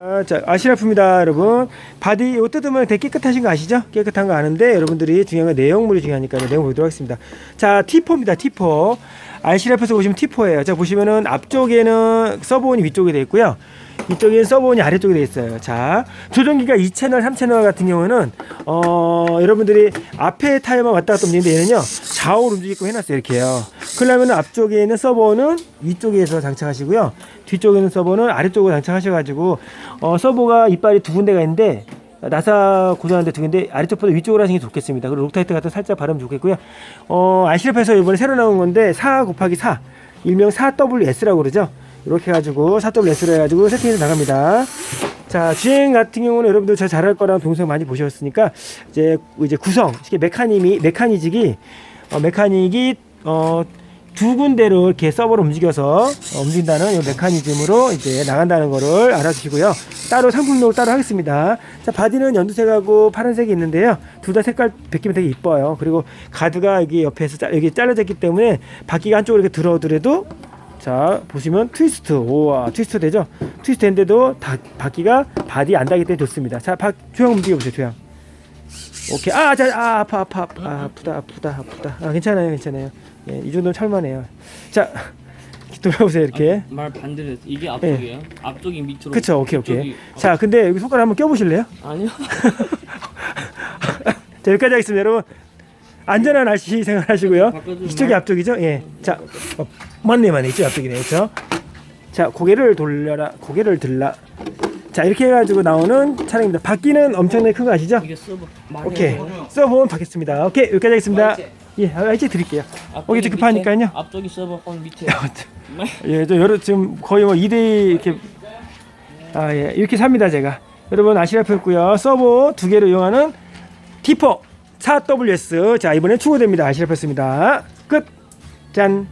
아, 자, 아시라프입니다, 여러분. 바디 이거 뜯으면 되게 깨끗하신 거 아시죠? 깨끗한 거 아는데 여러분들이 중요한 건 내용물이 중요하니까 내용 보도록 하겠습니다. 자, T4입니다. T4. 아시라프에서 보시면 T4예요. 자, 보시면은 앞쪽에는 서브온이 위쪽에 돼 있고요. 이쪽에는 서브온이 아래쪽에 돼 있어요. 자, 조종기가 2채널, 3채널 같은 경우는 어, 여러분들이 앞에 타이어만 왔다 갔다 움직이는데 얘는요. 좌우로 움직이게끔 해놨어요. 이렇게요. 그러려면 앞쪽에 있는 서버는 위쪽에서 장착하시고요. 뒤쪽에 있는 서버는 아래쪽으로 장착하셔가지고 어, 서버가 이빨이 두 군데가 있는데 나사 고정하는데 두 개인데 아래쪽보다 위쪽으로 하시는 게 좋겠습니다. 그리고 록타이트 같은 거 살짝 바르면 좋겠고요. 어, 아시랩에서 이번에 새로 나온 건데 4 곱하기 4 일명 4WS라고 그러죠. 이렇게 해가지고 4WS로 해가지고 세팅해서 나갑니다. 자 주행 같은 경우는 여러분들 저 잘할 거라는 동영상 많이 보셨으니까 이제 이제 구성 쉽게 메카님이 메카니직이 어, 메카닉이 어, 두 군데로 이렇게 서버로 움직여서 어, 움직인다는 이 메커니즘으로 이제 나간다는 거를 알아주시고요. 따로 상품명을 따로 하겠습니다. 자, 바디는 연두색하고 파란색이 있는데요. 둘 다 색깔 베끼면 되게 이뻐요. 그리고 가드가 여기 옆에서 짜, 여기 잘라져 있기 때문에 바퀴가 한쪽으로 이렇게 들어오더라도 자, 보시면 트위스트. 오와, 트위스트 되죠? 트위스트 된데도 다, 바퀴가 바디 안 닿기 때문에 좋습니다. 자, 박, 조형 움직여보세요, 조형. 오케이. 아, 자, 아, 아파, 아파, 아파. 아, 아프다, 아프다, 아프다. 아, 괜찮아요, 괜찮아요. 예, 이 정도면 찰만해요. 자, 돌아오세요, 이렇게. 아, 말 반대로 했어. 이게 앞쪽이에요. 앞쪽이 밑으로. 그쵸, 오케이, 오케이. 뒤쪽이- 자, 근데 여기 손가락 한번 껴보실래요? 아니요. 자, 여기까지 하겠습니다, 여러분. 안전한 날씨 생활하시고요. 바꿔주면 이쪽이 앞쪽이죠? 예. 자, 어, 맞네, 맞네. 이쪽이 앞쪽이네, 그렇죠? 자, 고개를 돌려라, 고개를 들라. 자, 이렇게 해가지고 나오는 차량입니다. 바퀴는 엄청나게 큰 거 아시죠? 이게. 많이 오케이. 서본 받겠습니다. 오케이, 여기까지 하겠습니다. 예, 아, 이제 드릴게요. 앞쪽이 이제 급하니까요. 앞쪽이 서버 건 밑에. 예, 저 여러 지금 거의 뭐 2대 이렇게 아 예, 이렇게 삽니다 제가. 여러분 아시라프였고요. 서버 두 개를 이용하는 T4 4WS 자 이번엔 추가됩니다. 아시라프였습니다. 끝. 짠.